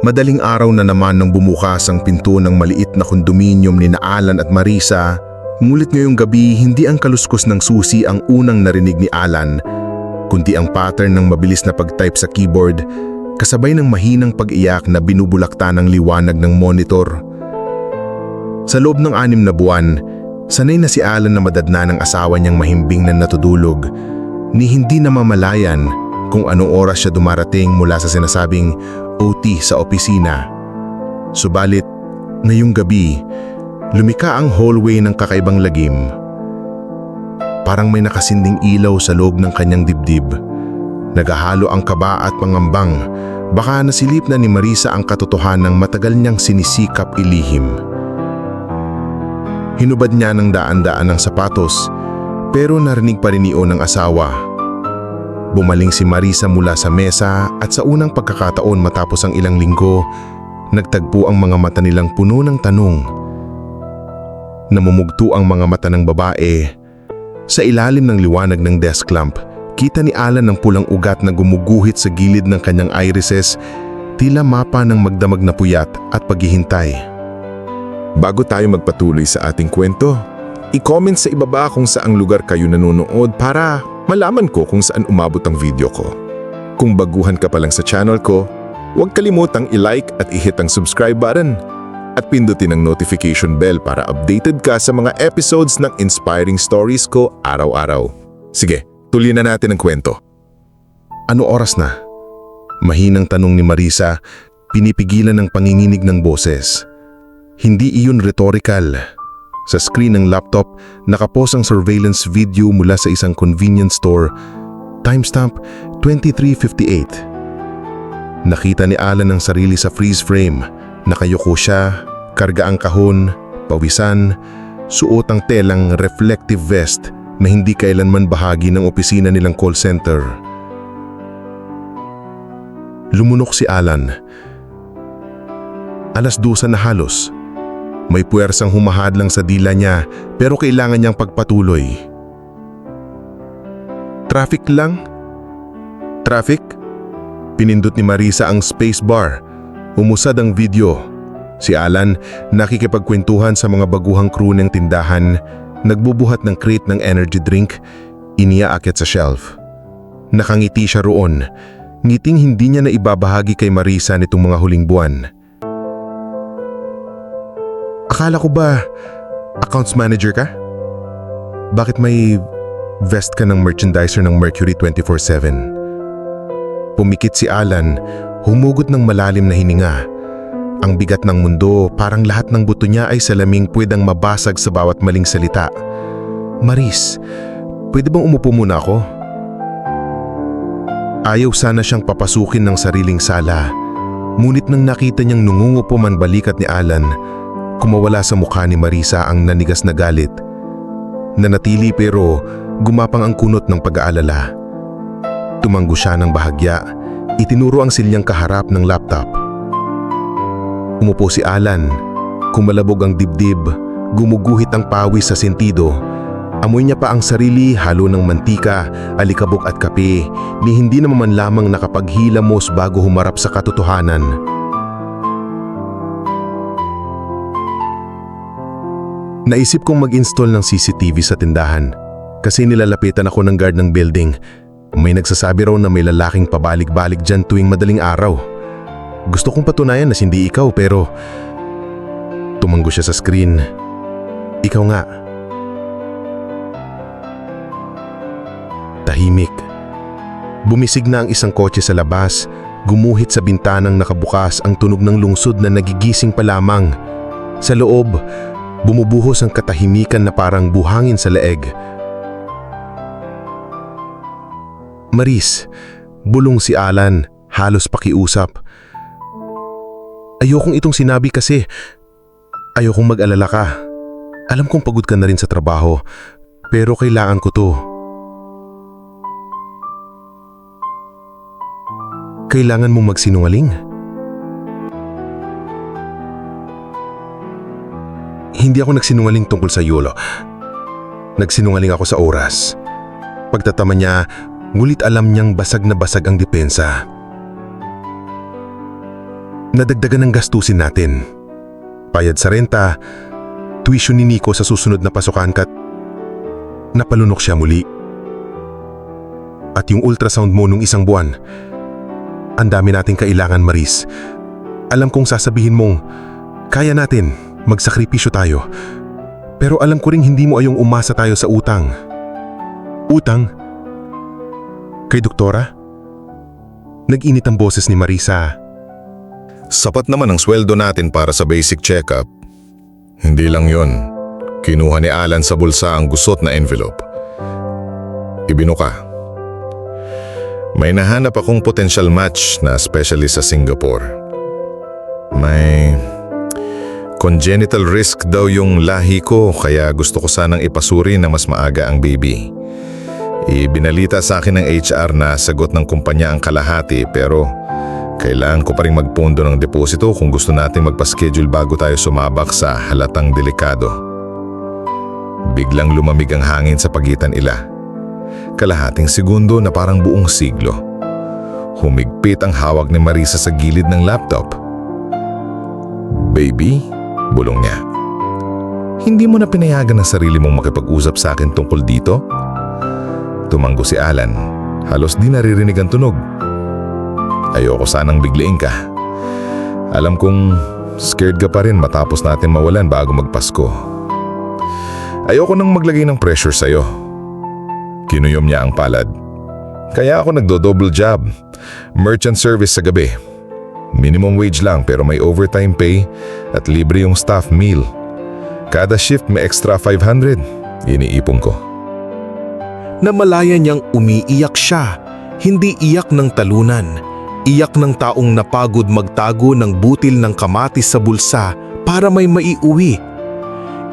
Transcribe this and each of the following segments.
Madaling araw na naman nang bumukas ang pinto ng maliit na kondominium ni Alan at Marisa, ngunit ngayong gabi hindi ang kaluskos ng susi ang unang narinig ni Alan, kundi ang pattern ng mabilis na pag-type sa keyboard, kasabay ng mahinang pag-iyak na binubulakta ng liwanag ng monitor. Sa loob ng anim na buwan, sanay na si Alan na madadna ng asawa niyang mahimbing na natutulog, ni hindi namamalayan kung anong oras siya dumarating mula sa sinasabing OT sa opisina. Subalit, ngayong gabi, lumika ang hallway ng kakaibang lagim. Parang may nakasinding ilaw sa loob ng kanyang dibdib. Nagahalo ang kaba at pangambang, baka nasilip na ni Marisa ang katotohanang matagal niyang sinisikap ilihim. Hinubad niya ng daan-daan ng sapatos, pero narinig pa rin O ng asawa Bumaling si Marisa mula sa mesa at sa unang pagkakataon matapos ang ilang linggo, nagtagpo ang mga mata nilang puno ng tanong. Namumugto ang mga mata ng babae. Sa ilalim ng liwanag ng desk lamp, kita ni Alan ng pulang ugat na gumuguhit sa gilid ng kanyang irises, tila mapa ng magdamag na puyat at paghihintay. Bago tayo magpatuloy sa ating kwento, i-comment sa ibaba kung saang lugar kayo nanonood para malaman ko kung saan umabot ang video ko. Kung baguhan ka pa lang sa channel ko, huwag kalimutang i-like at i-hit ang subscribe button at pindutin ang notification bell para updated ka sa mga episodes ng inspiring stories ko araw-araw. Sige, tuloy na natin ang kwento. Ano oras na? Mahinang tanong ni Marisa, pinipigilan ng panginginig ng boses. Hindi iyon rhetorical. Sa screen ng laptop, nakapos ang surveillance video mula sa isang convenience store, timestamp 2358. Nakita ni Alan ang sarili sa freeze frame, nakayuko siya, karga ang kahon, pawisan, suot ang telang reflective vest na hindi kailanman bahagi ng opisina nilang call center. Lumunok si Alan. Alas dusa na halos. May puwersang humahadlang sa dila niya pero kailangan niyang pagpatuloy. Traffic lang? Traffic? Pinindot ni Marisa ang spacebar. Umusad ang video. Si Alan nakikipagkwentuhan sa mga baguhang crew ng tindahan, nagbubuhat ng crate ng energy drink, iniaakyat sa shelf. Nakangiti siya roon, ngiting hindi niya na ibabahagi kay Marisa nitong mga huling buwan. Akala ko ba accounts manager ka? Bakit may vest ka ng merchandiser ng Mercury 24-7? Pumikit si Alan, humugot ng malalim na hininga. Ang bigat ng mundo, parang lahat ng buto niya ay salaming pwedang mabasag sa bawat maling salita. Maris, pwede bang umupo muna ako? Ayaw sana siyang papasukin ng sariling sala. Ngunit nang nakita niyang nungungupo man balikat ni Alan, kumawala sa mukha ni Marisa ang nanigas na galit. Nanatili pero gumapang ang kunot ng pag-aalala. Tumanggo siya ng bahagya, itinuro ang silyang kaharap ng laptop. Umupo si Alan, kumalabog ang dibdib, gumuguhit ang pawis sa sentido. Amoy niya pa ang sarili halo ng mantika, alikabok at kape, ni hindi naman lamang nakapaghilamos bago humarap sa katotohanan. Naisip kong mag-install ng CCTV sa tindahan kasi nilalapitan ako ng guard ng building. May nagsasabi raw na may lalaking pabalik-balik dyan tuwing madaling araw. Gusto kong patunayan na hindi ikaw pero tumanggo siya sa screen. Ikaw nga. Tahimik. Bumisig na ang isang kotse sa labas, gumuhit sa bintanang nakabukas ang tunog ng lungsod na nagigising pa lamang. Sa loob, Bumubuhos ang katahimikan na parang buhangin sa leeg. Maris, bulong si Alan, halos pakiusap. Ayokong itong sinabi kasi ayokong mag-alala ka. Alam kong pagod ka na rin sa trabaho, pero kailangan ko to. Kailangan mong magsinungaling. Hindi ako nagsinungaling tungkol sa Yulo. Nagsinungaling ako sa oras. Pagtatama niya, ngulit alam niyang basag na basag ang depensa. nadagdagan ng gastusin natin. Payad sa renta, tuition ni Nico sa susunod na pasukan kat napalunok siya muli. At yung ultrasound mo nung isang buwan, ang dami nating kailangan Maris. Alam kong sasabihin mong, kaya natin, magsakripisyo tayo. Pero alam ko ring hindi mo ayong umasa tayo sa utang. Utang? Kay doktora? Nag-init ang boses ni Marisa. Sapat naman ang sweldo natin para sa basic checkup. Hindi lang yon. Kinuha ni Alan sa bulsa ang gusot na envelope. Ibinuka. May nahanap akong potential match na specialist sa Singapore. May congenital risk daw yung lahi ko kaya gusto ko sanang ipasuri na mas maaga ang baby. Ibinalita sa akin ng HR na sagot ng kumpanya ang kalahati pero kailangan ko pa rin magpondo ng deposito kung gusto nating magpa-schedule bago tayo sumabak sa halatang delikado. Biglang lumamig ang hangin sa pagitan ila. Kalahating segundo na parang buong siglo. Humigpit ang hawak ni Marisa sa gilid ng laptop. Baby, bulong niya. Hindi mo na pinayagan ang sarili mong makipag-usap sa akin tungkol dito? Tumanggo si Alan. Halos di naririnig ang tunog. Ayoko sanang biglain ka. Alam kong scared ka pa rin matapos natin mawalan bago magpasko. Ayoko nang maglagay ng pressure sa'yo. Kinuyom niya ang palad. Kaya ako nagdo-double job. Merchant service sa gabi. Minimum wage lang pero may overtime pay at libre yung staff meal. Kada shift may extra 500. Iniipon ko. Namalaya niyang umiiyak siya, hindi iyak ng talunan. Iyak ng taong napagod magtago ng butil ng kamatis sa bulsa para may maiuwi.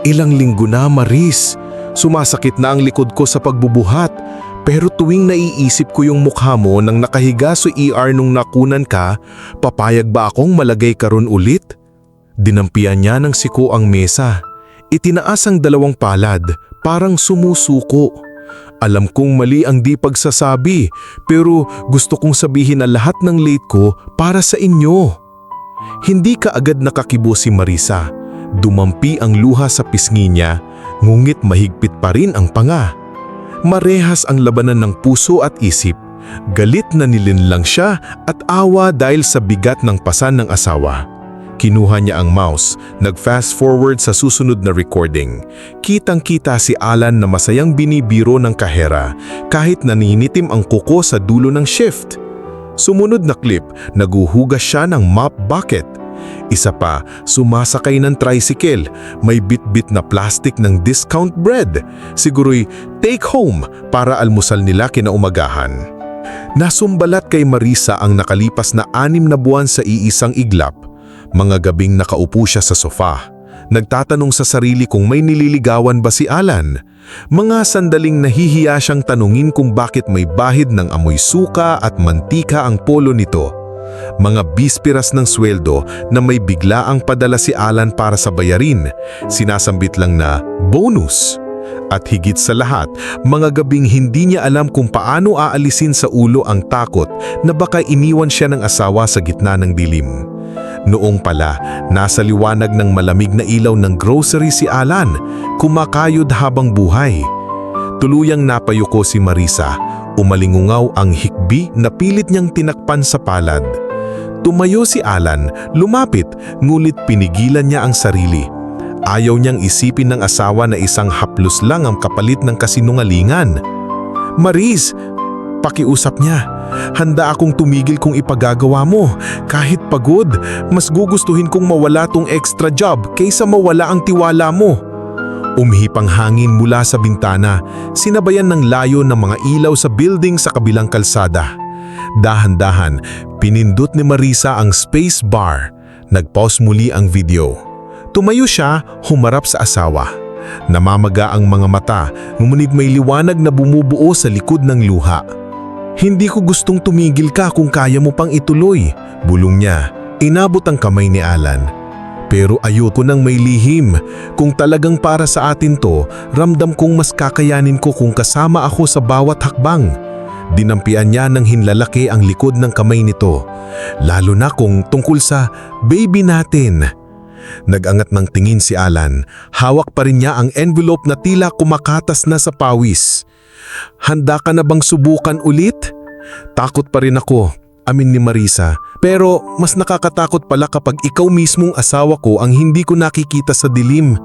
Ilang linggo na, Maris. Sumasakit na ang likod ko sa pagbubuhat. Pero tuwing naiisip ko yung mukha mo nang nakahiga sa ER nung nakunan ka, papayag ba akong malagay ka ron ulit? Dinampian niya ng siko ang mesa. Itinaas ang dalawang palad, parang sumusuko. Alam kong mali ang di pagsasabi, pero gusto kong sabihin na lahat ng late ko para sa inyo. Hindi ka agad nakakibo si Marisa. Dumampi ang luha sa pisngi niya, ngunit mahigpit pa rin ang panga. Marehas ang labanan ng puso at isip. Galit na nilinlang siya at awa dahil sa bigat ng pasan ng asawa. Kinuha niya ang mouse, nag-fast forward sa susunod na recording. Kitang-kita si Alan na masayang binibiro ng kahera kahit naninitim ang kuko sa dulo ng shift. Sumunod na clip, naguhugas siya ng mop bucket. Isa pa, sumasakay ng tricycle, may bit-bit na plastic ng discount bread. Siguro'y take home para almusal nila kinaumagahan. Nasumbalat kay Marisa ang nakalipas na anim na buwan sa iisang iglap. Mga gabing nakaupo siya sa sofa. Nagtatanong sa sarili kung may nililigawan ba si Alan. Mga sandaling nahihiya siyang tanungin kung bakit may bahid ng amoy suka at mantika ang polo nito. Mga bispiras ng sweldo na may bigla ang padala si Alan para sa bayarin. Sinasambit lang na bonus. At higit sa lahat, mga gabing hindi niya alam kung paano aalisin sa ulo ang takot na baka iniwan siya ng asawa sa gitna ng dilim. Noong pala, nasa liwanag ng malamig na ilaw ng grocery si Alan, kumakayod habang buhay. Tuluyang napayuko si Marisa, umalingungaw ang hikbi na pilit niyang tinakpan sa palad. Tumayo si Alan, lumapit, ngulit pinigilan niya ang sarili. Ayaw niyang isipin ng asawa na isang haplos lang ang kapalit ng kasinungalingan. Maris, pakiusap niya. Handa akong tumigil kung ipagagawa mo. Kahit pagod, mas gugustuhin kong mawala tong extra job kaysa mawala ang tiwala mo. Umihip ang hangin mula sa bintana, sinabayan ng layo ng mga ilaw sa building sa kabilang kalsada. Dahan-dahan, pinindot ni Marisa ang space bar. Nag-pause muli ang video. Tumayo siya, humarap sa asawa. Namamaga ang mga mata, ngunit may liwanag na bumubuo sa likod ng luha. Hindi ko gustong tumigil ka kung kaya mo pang ituloy, bulong niya. Inabot ang kamay ni Alan. Pero ayoko nang may lihim. Kung talagang para sa atin to, ramdam kong mas kakayanin ko kung kasama ako sa bawat hakbang. Dinampian niya ng hinlalaki ang likod ng kamay nito, lalo na kung tungkol sa baby natin. Nagangat ng tingin si Alan, hawak pa rin niya ang envelope na tila kumakatas na sa pawis. Handa ka na bang subukan ulit? Takot pa rin ako, amin ni Marisa. Pero mas nakakatakot pala kapag ikaw mismong asawa ko ang hindi ko nakikita sa dilim.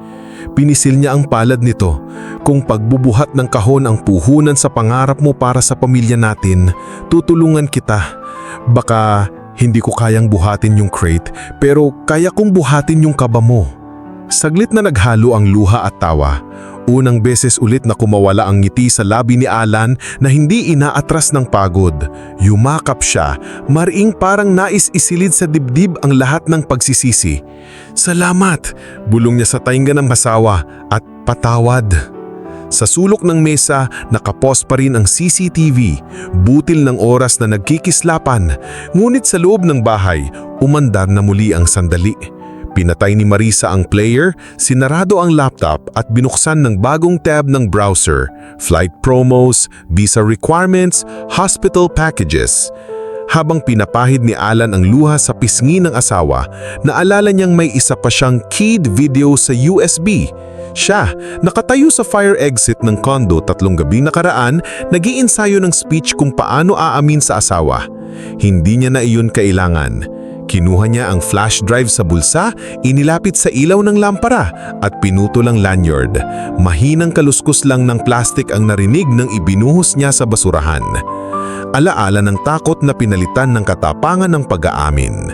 Pinisil niya ang palad nito. Kung pagbubuhat ng kahon ang puhunan sa pangarap mo para sa pamilya natin, tutulungan kita. Baka hindi ko kayang buhatin yung crate, pero kaya kong buhatin yung kaba mo. Saglit na naghalo ang luha at tawa. Unang beses ulit na kumawala ang ngiti sa labi ni Alan na hindi inaatras ng pagod. Yumakap siya, mariing parang nais isilid sa dibdib ang lahat ng pagsisisi. Salamat! Bulong niya sa tainga ng masawa at patawad. Sa sulok ng mesa, nakapos pa rin ang CCTV, butil ng oras na nagkikislapan. Ngunit sa loob ng bahay, umandar na muli ang sandali. Pinatay ni Marisa ang player, sinarado ang laptop at binuksan ng bagong tab ng browser, flight promos, visa requirements, hospital packages. Habang pinapahid ni Alan ang luha sa pisngi ng asawa, naalala niyang may isa pa siyang keyed video sa USB. Siya, nakatayo sa fire exit ng condo tatlong gabi nakaraan, nag-iinsayo ng speech kung paano aamin sa asawa. Hindi niya na iyon kailangan. Kinuha niya ang flash drive sa bulsa, inilapit sa ilaw ng lampara at pinutol ang lanyard. Mahinang kaluskus lang ng plastik ang narinig nang ibinuhos niya sa basurahan. Alaala ng takot na pinalitan ng katapangan ng pag-aamin.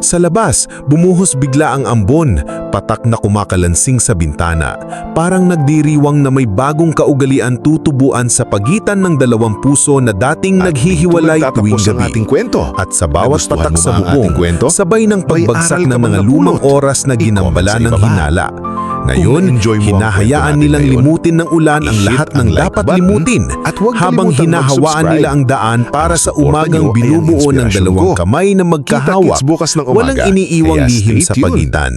Sa labas, bumuhos bigla ang ambon, patak na kumakalansing sa bintana. Parang nagdiriwang na may bagong kaugalian tutubuan sa pagitan ng dalawang puso na dating naghihiwalay tuwing gabi. kwento. At sa bawat patak sa bubong, ating sabay ng pagbagsak ng mga lumang oras na ginambala ng hinala. Ngayon, hinahayaan nilang ngayon, limutin ng ulan ang lahat ang ng like dapat button limutin at huwag hinahawaan mag-subscribe. nila ang daan para sa umagang binubuo ng dalawang ko. kamay na magkahawak. Bukas ng umaga. Walang iniiwang Kaya lihim sa tuned. pagitan.